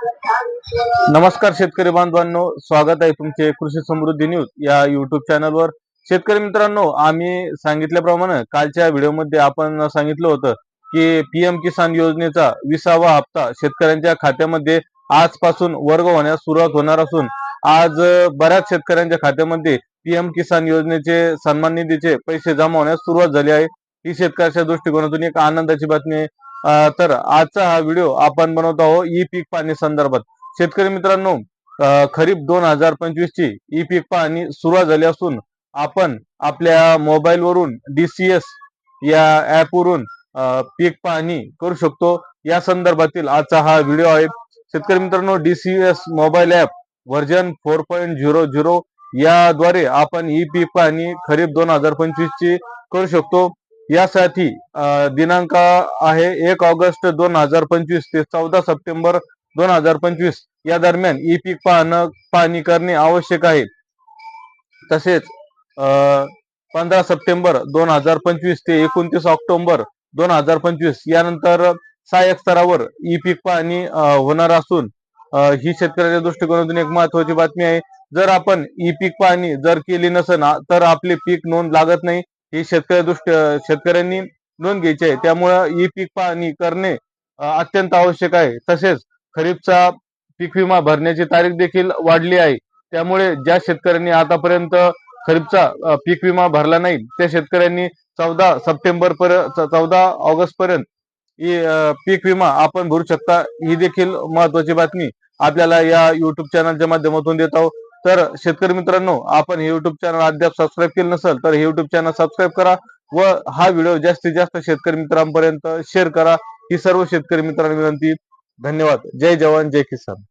नमस्कार शेतकरी बांधवांनो स्वागत आहे तुमचे कृषी समृद्धी न्यूज या युट्यूब चॅनलवर शेतकरी मित्रांनो आम्ही सांगितल्याप्रमाणे कालच्या व्हिडिओमध्ये आपण सांगितलं होतं की पीएम किसान योजनेचा विसावा हप्ता शेतकऱ्यांच्या खात्यामध्ये आजपासून वर्ग होण्यास सुरुवात होणार असून आज बऱ्याच शेतकऱ्यांच्या खात्यामध्ये पीएम किसान योजनेचे सन्मान निधीचे पैसे जमा होण्यास सुरुवात झाली आहे. ही शेतकऱ्याच्या दृष्टिकोनातून एक आनंदाची बातमी आहे. तर आजचा हा व्हिडिओ आपण बनवत आहोत ई पीक पाहणी संदर्भात. शेतकरी मित्रांनो खरीप दोन हजार पंचवीस ची ई पीक पाहणी सुरुवात झाली असून आपण आपल्या मोबाईल वरून डीसीएस या ऍप वरून पीक पाहणी करू शकतो. या संदर्भातील आजचा हा व्हिडिओ आहे. शेतकरी मित्रांनो DCS mobile app version four point zero zero याद्वारे आपण ई पीक पाहणी खरीप दोन हजार पंचवीस ची करू शकतो. यासाठी दिनांक आहे एक ऑगस्ट दोन हजार पंचवीस ते चौदा सप्टेंबर दोन हजार पंचवीस. या दरम्यान ई पीक पाहणं पाहणी करणे आवश्यक आहे. तसेच पंधरा सप्टेंबर दोन हजार पंचवीस ते एकोणतीस ऑक्टोबर दोन हजार पंचवीस. यानंतर सहाय्यक स्तरावर ई पीक पाहणी होणार असून ही शेतकऱ्याच्या दृष्टिकोनातून एक महत्वाची बातमी आहे. जर आपण ई पीक पाहणी जर केली नसेल तर आपले पीक नोंद लागत नाही. ही शेतकऱ्या दृष्ट शेतकऱ्यांनी नोंद घ्यायची आहे. त्यामुळं ई पीक पाहणी करणे अत्यंत आवश्यक आहे. तसेच खरीपचा पीक विमा भरण्याची तारीख देखील वाढली आहे. त्यामुळे ज्या शेतकऱ्यांनी आतापर्यंत खरीपचा पीक विमा भरला नाही त्या शेतकऱ्यांनी चौदा सप्टेंबर पर्यंत चौदा ऑगस्ट पर्यंत पीक विमा आपण भरू शकता. ही देखील महत्वाची बातमी आपल्याला या युट्यूब चॅनलच्या माध्यमातून देत आहोत. तर शेतकरी मित्रांनो आपण हे युट्यूब चॅनल अद्याप सबस्क्राईब केलं नसेल तर हे युट्यूब चॅनल सबस्क्राईब करा व हा व्हिडिओ जास्तीत जास्त शेतकरी मित्रांपर्यंत शेअर करा. ही सर्व शेतकरी मित्रांना विनंती. धन्यवाद. जय जवान जय किसान.